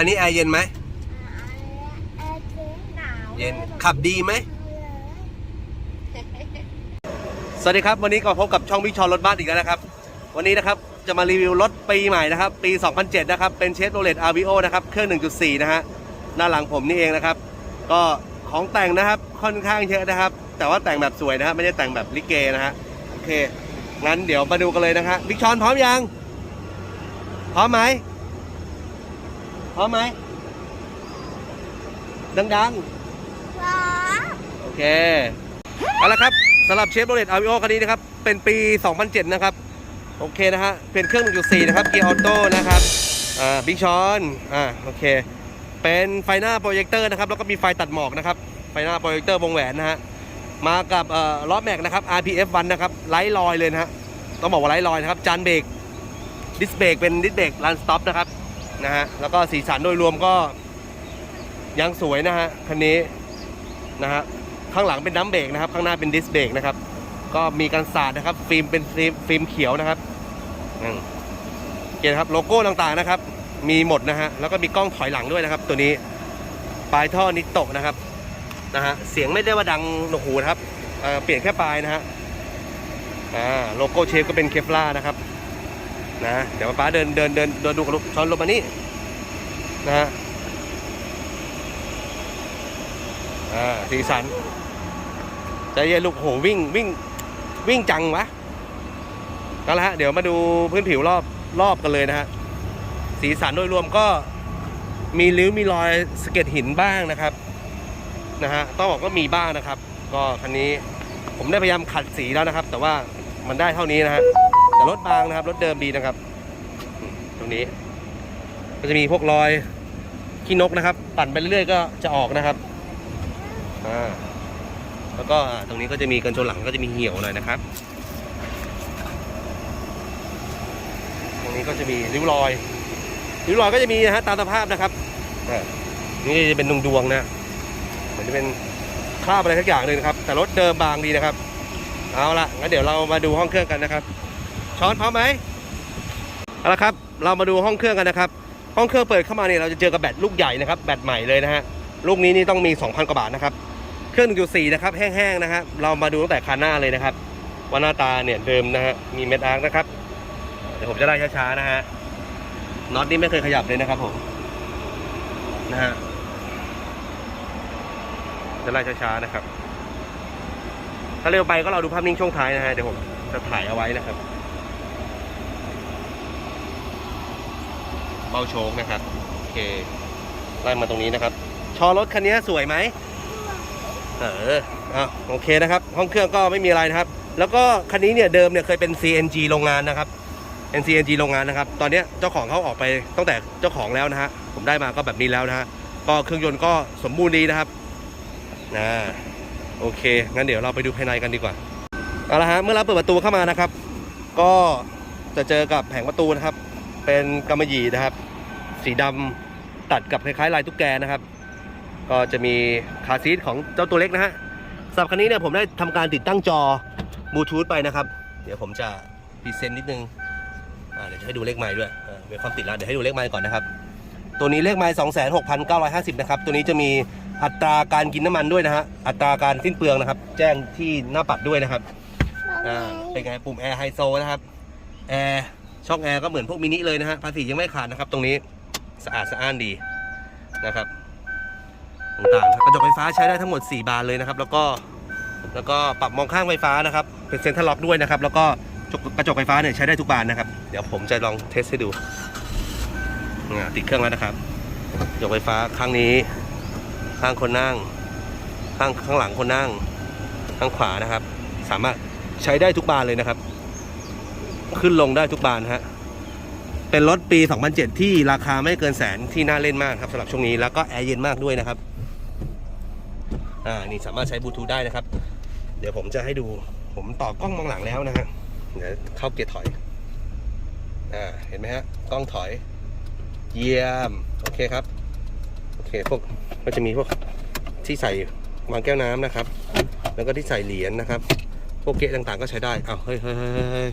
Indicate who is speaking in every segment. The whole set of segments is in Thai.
Speaker 1: คันนี้แอร์เย็นไหม
Speaker 2: เออเจ๊หนาว
Speaker 1: เย็น ขับดีไหม สวัสดีครับ วันนี้ก็พบกับช่องพิชชอนรถบ้านอีกแล้วนะครับ วันนี้นะครับ จะมารีวิวรถปีใหม่นะครับ ปี 2007 นะครับ เป็นเชฟโรเลตอาร์วิโอนะครับ เครื่อง 1.4 นะฮะ หน้าหลังผมนี่เองนะครับ ก็ของแต่งนะครับ ค่อนข้างเยอะนะครับ แต่ว่าแต่งแบบสวยนะครับ ไม่ได้แต่งแบบลิเกนะฮะ โอเค งั้นเดี๋ยวมาดูกันเลยนะฮะพิชชอนพร้อมยัง พร้อมไหมพ ร้อมไหม ดัง
Speaker 2: ว้า
Speaker 1: ๆโอเค เอาละครับสำหรับเชฟโรเลตอาร์วิโอคันนี้นะครับ เป็นปี 2007 นะครับ โอเคนะฮะ เป็นเครื่อง 1.4 นะครับ เกียร์ออโต้นะครับ อ่า บิ๊กชอน อ่า โอเค เป็นไฟหน้าโปรเจคเตอร์นะครับ แล้วก็มีไฟตัดหมอกนะครับ ไฟหน้าโปรเจคเตอร์วงแหวนนะฮะ มากับเอ่อล้อแม็กนะครับ RPF 1 นะครับไร้รอยเลยนะฮะ ต้องบอกว่าไร้รอยนะครับ จานเบรก ดิสเบรกเป็นดิสเบรกรันสต็อปนะครับ นะฮะแล้วก็สีสันโดยรวมก็ยังสวยนะฮะคันนี้นะฮะข้างหลังเป็นดัมเบรกนะครับ ข้างหน้าเป็นดิสเบรกนะครับ ก็มีกันสาดนะครับ ฟิล์มเป็นฟิล์มเขียวนะครับอืมโอเคนะครับโลโก้ต่างๆนะครับ มีหมดนะฮะแล้วก็มีกล้องถอยหลังด้วยนะครับ ตัวนี้ปลายท่อนิโตะนะครับนะฮะเสียงไม่ได้ว่าดังหนวกหูนะครับเเปลี่ยนแค่ปลายนะฮะอ่าโลโก้เชฟก็เป็นเคฟล่านะครับ นะเดี๋ยวป้าเดินเดินเดินเดินดูกับลูกช้อนลงมานี่นะฮะอ่าสีสันใจเย็นลูกโหวิ่งวิ่งวิ่งจังวะก็แล้วฮะเดี๋ยวมาดูพื้นผิวรอบรอบกันเลยนะฮะสีสันโดยรวมก็มีริ้วมีรอยสะเก็ดหินบ้างนะครับนะฮะต้องบอกว่ามีบ้างนะครับ ก็คันนี้ผมได้พยายามขัดสีแล้วนะครับ แต่ว่ามันได้เท่านี้นะฮะ แต่รถบางนะครับรถเดิมดีนะครับ ตรงนี้ ก็จะมีพวกรอยขี้นกนะครับ ปั่นไปเรื่อยๆก็จะออกนะครับอ่าแล้วก็ตรงนี้ก็จะมีกันชนหลังก็จะมีเหี่ยวหน่อยนะครับ ตรงนี้ก็จะมีริ้วรอยริ้วรอยก็จะมีนะฮะตามสภาพนะครับนี่จะเป็นดวงดวงๆนะเหมือนจะเป็นคราบอะไรสักอย่างเลยนะครับ แต่รถเดิมบางดีนะครับ เอาละงั้นเดี๋ยวเรามาดูห้องเครื่องกันนะครับ ช้อนพร้อมไหมเอาละครับ เรามาดูห้องเครื่องกันนะครับ ห้องเครื่องเปิดเข้ามาเนี่ยเราจะเจอกับแบตลูกใหญ่นะครับ แบตใหม่เลยนะฮะ ลูกนี้นี่ต้องมี 2,000 กว่าบาทนะครับ เครื่อง 1.4 นะครับ แห้งๆนะครับเรามาดูตั้งแต่คันหน้าเลยนะครับ ว่าหน้าตาเนี่ยเดิมนะฮะ มีเม็ดอาร์คนะครับ เดี๋ยวผมจะไล่ช้าๆนะฮะ น็อตนี่ไม่เคยขยับเลยนะครับผม นะฮะ จะไล่ช้าๆนะครับ ถ้าเร็วไปก็เราดูภาพนิ่งช่วงท้ายนะฮะ เดี๋ยวผมจะถ่ายเอาไว้นะครับ เบาโชคนะครับโอเคไล่มาตรงนี้นะครับ ชอรถคันนี้สวยไหมเอออะโอเคนะครับ ห้องเครื่องก็ไม่มีอะไรนะครับ แล้วก็คันนี้เนี่ยเดิมเนี่ยเคยเป็น CNG โรงงานนะครับเป็น CNG โรงงานนะครับ ตอนนี้เจ้าของเขาออกไปตั้งแต่เจ้าของแล้วนะฮะผมได้มาก็แบบนี้แล้วนะฮะก็เครื่องยนต์ก็สมบูรณ์ดีนะครับนะโอเค งั้นเดี๋ยวเราไปดูภายในกันดีกว่าเอาละฮะเมื่อเราเปิดประตูเข้ามานะครับ ก็จะเจอกับแผงประตูนะครับ เป็นกำมะหยี่นะครับ สีดำตัดกับคล้ายๆลายตุ๊กแกนะครับ ก็จะมีคาร์ซีทของเจ้าตัวเล็กนะฮะสำหรับคันนี้เนี่ยผมได้ทำการติดตั้งจอบลูทูธไปนะครับ เดี๋ยวผมจะพรีเซนต์นิดนึงอ่าเดี๋ยวจะให้ดูเลขไม้ด้วยอ่าเวลความติดแล้วเดี๋ยวให้ดูเลขไม้ก่อนนะครับ ตัวนี้เลขไม้สองแสนหกพันเก้าร้อยห้าสิบนะครับ ตัวนี้จะมีอัตราการกินน้ำมันด้วยนะฮะ อัตราการสิ้นเปลืองนะครับ แจ้งที่หน้าปัดด้วยนะครับ อ่า เป็นไงปุ่มแอร์ไฮโซนะครับ แอร์ ช่องแอร์ก็เหมือนพวกมินิเลยนะฮะภาษียังไม่ขาดนะครับ ตรงนี้สะอาดสะอ้านดีนะครับ ต่างๆกระจกไฟฟ้าใช้ได้ทั้งหมด 4 บานเลยนะครับ แล้วก็แล้วก็ปรับมองข้างไฟฟ้านะครับ เป็นเซ็นทรัลล็อกด้วยนะครับ แล้วก็กระจกไฟฟ้าเนี่ยใช้ได้ทุกบานนะครับ เดี๋ยวผมจะลองเทสให้ดูอ่าติดเครื่องแล้วนะครับกระจกไฟฟ้าข้างนี้ ข้างคนนั่ง ข้างข้างหลังคนนั่ง ข้างขวานะครับ สามารถใช้ได้ทุกบานเลยนะครับ ขึ้นลงได้ทุกบานฮะ เป็นรถปี 2007 ที่ราคาไม่เกินแสนที่น่าเล่นมากครับสำหรับช่วงนี้แล้วก็แอร์เย็นมากด้วยนะครับ อ่า นี่สามารถใช้บลูทูธได้นะครับ เดี๋ยวผมจะให้ดู ผมต่อกล้องมองหลังแล้วนะฮะ เดี๋ยวเข้าเกียร์ถอย อ่า เห็นไหมฮะ กล้องถอย เยี่ยม โอเคครับ โอเค พวก ก็จะมีพวกที่ใส่วางแก้วน้ำนะครับ แล้วก็ที่ใส่เหรียญนะครับ พวกเกะต่างๆก็ใช้ได้เอ้าเฮ้ยเฮ้ยเฮ้ยเฮ้ย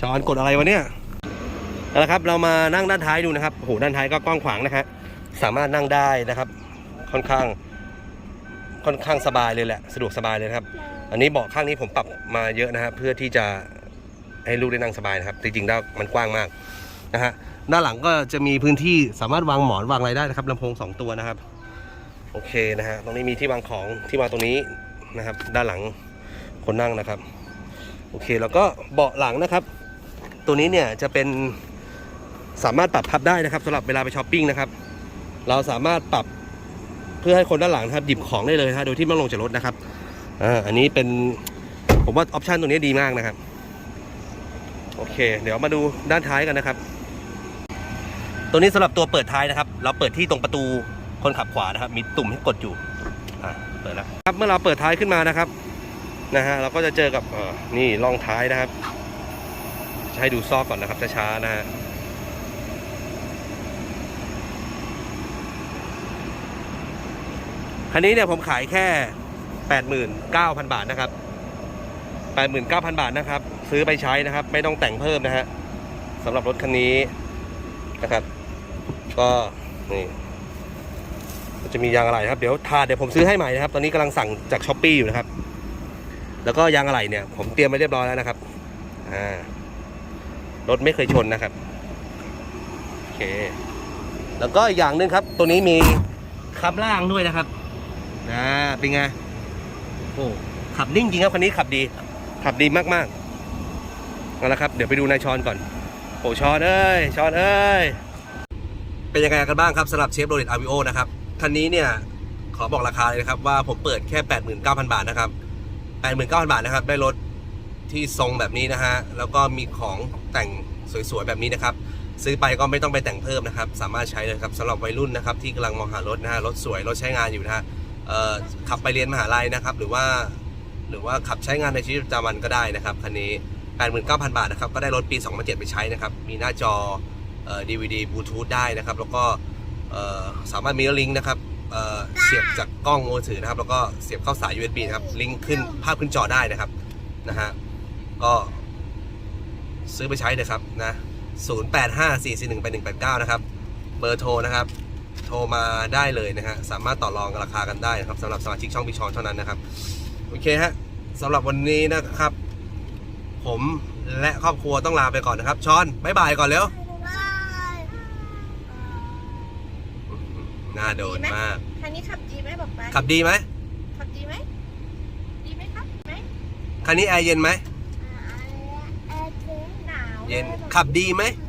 Speaker 1: ช้อนกดอะไรวะเนี่ยเอาละครับเรามานั่งด้านท้ายดูนะครับโอ้โหด้านท้ายก็กว้างขวางนะฮะสามารถนั่งได้นะครับ ค่อนข้าง ค่อนข้างสบายเลยแหละสะดวกสบายเลยครับ อันนี้เบาะข้างนี้ผมปรับมาเยอะนะครับเพื่อที่จะให้ลูกได้นั่งสบายนะครับ จริงๆแล้วมันกว้างมากนะฮะด้านหลังก็จะมีพื้นที่สามารถวางหมอนวางอะไรได้นะครับลำโพงสองตัวนะครับ โอเคนะฮะตรงนี้มีที่วางของที่วางตรงนี้นะครับ ด้านหลัง คนนั่งนะครับ โอเคแล้วก็เบาะหลังนะครับ ตัวนี้เนี่ยจะเป็นสามารถปรับพับได้นะครับสำหรับเวลาไปช้อปปิ้งนะครับ เราสามารถปรับเพื่อให้คนด้านหลังนะครับหยิบของได้เลยนะฮะโดยที่ไม่ลงจากรถนะครับอ่าอันนี้เป็นผมว่าออปชันตัวนี้ดีมากนะครับ โอเค เดี๋ยวมาดูด้านท้ายกันนะครับ ตัวนี้สำหรับตัวเปิดท้ายนะครับ เราเปิดที่ตรงประตูคนขับขวานะครับ มีตุ่มให้กดอยู่อ่าเปิดแล้วครับเมื่อเราเปิดท้ายขึ้นมานะครับ นะฮะเราก็จะเจอกับนี่ร่องท้ายนะครับจะให้ดูซอกก่อนนะครับช้าๆนะฮะคันนี้เนี่ยผมขายแค่ 89,000 บาทนะครับ 89,000 บาทนะครับ ซื้อไปใช้นะครับ ไม่ต้องแต่งเพิ่มนะฮะสำหรับรถคันนี้นะครับ ก็นี่จะมียางอะไหล่นะครับ เดี๋ยวทาเดี๋ยวผมซื้อให้ใหม่นะครับ ตอนนี้กำลังสั่งจากช้อปปีอยู่นะครับ แล้วก็ยางอะไหล่เนี่ย ผมเตรียมไว้เรียบร้อยแล้วนะครับอ่ารถไม่เคยชนนะครับโอเค แล้วก็อีกอย่างหนึ่งครับ ตัวนี้มีคับล่างด้วยนะครับอ่าเป็นไงโอ้ขับนิ่งจริงครับคันนี้ขับดี ขับดีมากๆเอาละครับ เดี๋ยวไปดูนายชอนก่อนโอ้ชอนเอ้ยชอนเอ้ยเป็นยังไงกันบ้างครับสำหรับเชฟโรเลตอาวิโอนะครับคันนี้เนี่ยขอบอกราคาเลยนะครับว่าผมเปิดแค่ 89,000 บาทนะครับ 89,000 บาทนะครับ ได้รถที่ทรงแบบนี้นะฮะ แล้วก็มีของแต่งสวยๆ แบบนี้นะครับ ซื้อไปก็ไม่ต้องไปแต่งเพิ่มนะครับ สามารถใช้เลยครับสำหรับวัยรุ่นนะครับ ที่กำลังมองหารถนะฮะ รถสวย รถใช้งานอยู่นะฮะขับไปเรียนมหาลัยนะครับ หรือว่า หรือว่าขับใช้งานในชีวิตประจำวันก็ได้นะครับ คันนี้ 89,000 บาทนะครับ ก็ได้รถปี 2007 ไปใช้นะครับ มีหน้าจอเอ่อ DVD บลูทูธได้นะครับ แล้วก็สามารถมีลิงก์นะครับ เเสียบจากกล้องมือถือนะครับ แล้วก็เสียบเข้าสาย USB นะครับ ลิงก์ขึ้นภาพขึ้นจอได้นะครับนะฮะก็ซื้อไปใช้เลยครับนะ0854418189 นะครับ เบอร์โทรนะครับ โทรมาได้เลยนะฮะสามารถต่อรองราคากันได้นะครับสำหรับสมาชิกช่องพิชอนเท่านั้นนะครับ โอเคฮะสำหรับวันนี้นะครับ ผมและครอบครัวต้องลาไปก่อนนะครับชอนบายบายก่อนเร็ว
Speaker 2: บาย
Speaker 1: น่าโดนมาก
Speaker 2: คันนี้ขับดีไหมบอกไป
Speaker 1: ขับดีไหม
Speaker 2: ขับดีไหมดีไหมครับไหม
Speaker 1: คันนี้แอร์เย็นไหม
Speaker 2: อ่าแอร์เย็นหนาว
Speaker 1: เย็น ขับดีไหม
Speaker 2: อื